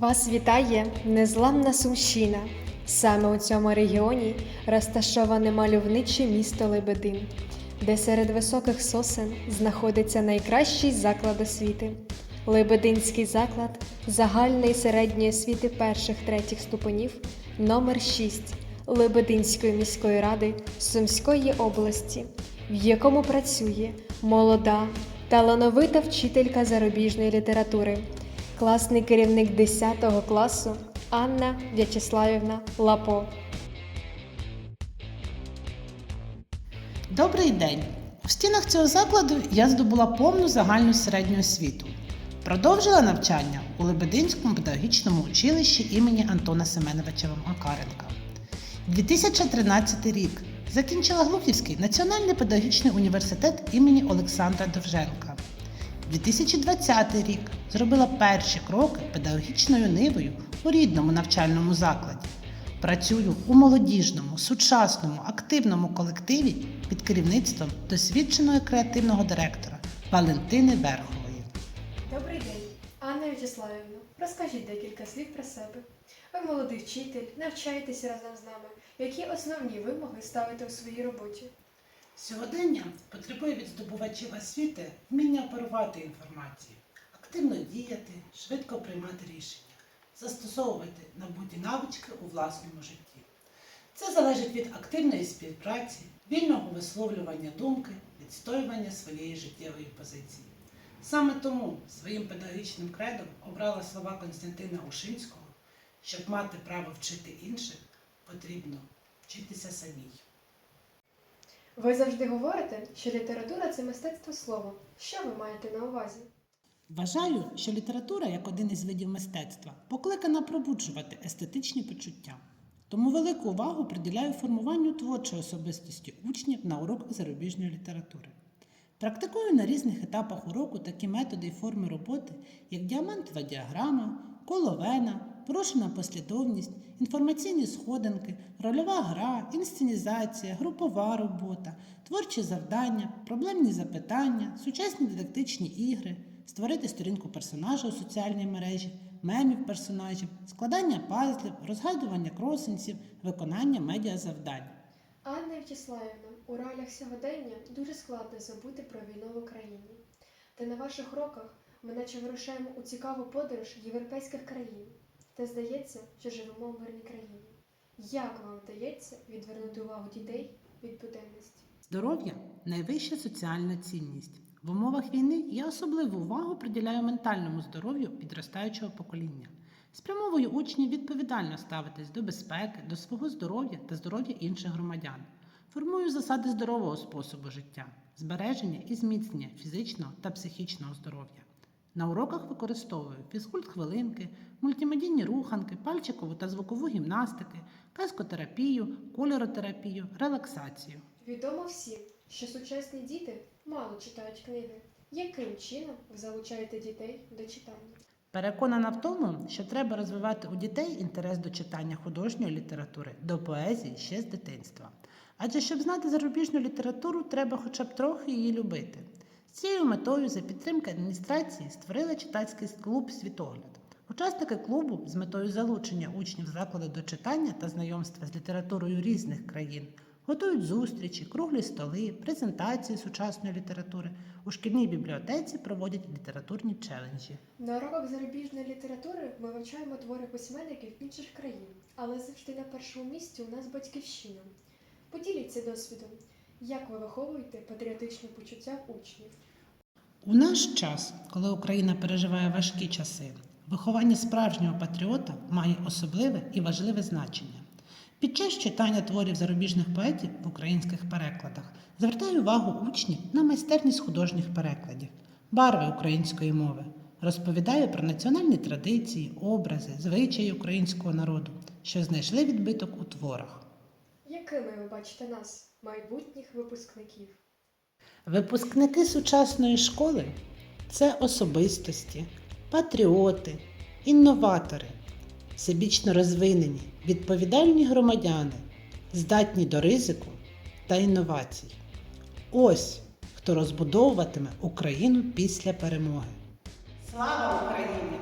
Вас вітає незламна Сумщина. Саме у цьому регіоні розташоване мальовниче місто Лебедин, де серед високих сосен знаходиться найкращий заклад освіти. Лебединський заклад загальної середньої освіти перших третіх ступенів номер 6 Лебединської міської ради Сумської області, в якому працює молода, талановита вчителька зарубіжної літератури, класний керівник 10 класу Анна В'ячеславівна Лапо. Добрий день! У стінах цього закладу я здобула повну загальну середню освіту. Продовжила навчання у Лебединському педагогічному училищі імені Антона Семеновича Макаренка. 2013 рік закінчила Глухівський національний педагогічний університет імені Олександра Довженка. 2020 рік зробила перші кроки педагогічною нивою у рідному навчальному закладі. Працюю у молодіжному, сучасному, активному колективі під керівництвом досвідченого креативного директора Валентини Верхової. Добрий день, Анна В'ячеславівна. Розкажіть декілька слів про себе. Ви молодий вчитель, навчаєтеся разом з нами. Які основні вимоги ставите у своїй роботі? Сьогодення потребує від здобувачів освіти вміння оперувати інформацією, активно діяти, швидко приймати рішення, застосовувати набуті навички у власному житті. Це залежить від активної співпраці, вільного висловлювання думки, відстоювання своєї життєвої позиції. Саме тому своїм педагогічним кредом обрала слова Константина Ушинського, щоб мати право вчити інших, потрібно вчитися самій. Ви завжди говорите, що література це мистецтво слова. Що ви маєте на увазі? Вважаю, що література, як один із видів мистецтва, покликана пробуджувати естетичні почуття. Тому велику увагу приділяю формуванню творчої особистості учнів на уроках зарубіжної літератури. Практикую на різних етапах уроку такі методи і форми роботи, як діамантова діаграма, коло вена, порошена послідовність, інформаційні сходинки, рольова гра, інсценізація, групова робота, творчі завдання, проблемні запитання, сучасні дидактичні ігри, створити сторінку персонажа у соціальній мережі, мемів персонажів, складання пазлів, розгадування кросенців, виконання медіазавдань. Анна В'ячеславівна, у реаліях сьогодення дуже складно забути про війну в Україні. Та на ваших роках ми наче вирушаємо у цікаву подорож європейських країн. Та здається, що живемо в мирній країні. Як вам вдається відвернути увагу дітей від буденності? Здоров'я найвища соціальна цінність. В умовах війни я особливу увагу приділяю ментальному здоров'ю підростаючого покоління. Спрямовую учнів відповідально ставитись до безпеки, до свого здоров'я та здоров'я інших громадян. Формую засади здорового способу життя, збереження і зміцнення фізичного та психічного здоров'я. На уроках використовую фізкульт-хвилинки, мультимедійні руханки, пальчикову та звукову гімнастики, казкотерапію, кольоротерапію, релаксацію. Відомо всім, що сучасні діти мало читають книги. Яким чином ви залучаєте дітей до читання? Переконана в тому, що треба розвивати у дітей інтерес до читання художньої літератури, до поезії ще з дитинства. Адже щоб знати зарубіжну літературу, треба хоча б трохи її любити. З цією метою за підтримки адміністрації створили читацький клуб Світогляд. Учасники клубу з метою залучення учнів закладу до читання та знайомства з літературою різних країн готують зустрічі, круглі столи, презентації сучасної літератури. У шкільній бібліотеці проводять літературні челенджі. На уроках зарубіжної літератури ми вивчаємо твори письменників інших країн, але завжди на першому місці у нас батьківщина. Поділіться досвідом, як ви виховуєте патріотичне почуття учнів. У наш час, коли Україна переживає важкі часи, виховання справжнього патріота має особливе і важливе значення. Під час читання творів зарубіжних поетів в українських перекладах звертаю увагу учнів на майстерність художніх перекладів, барви української мови, розповідаю про національні традиції, образи, звичаї українського народу, що знайшли відбиток у творах. Якими ви бачите нас, майбутніх випускників? Випускники сучасної школи це особистості, патріоти, інноватори, всебічно розвинені, відповідальні громадяни, здатні до ризику та інновацій. Ось хто розбудовуватиме Україну після перемоги. Слава Україні!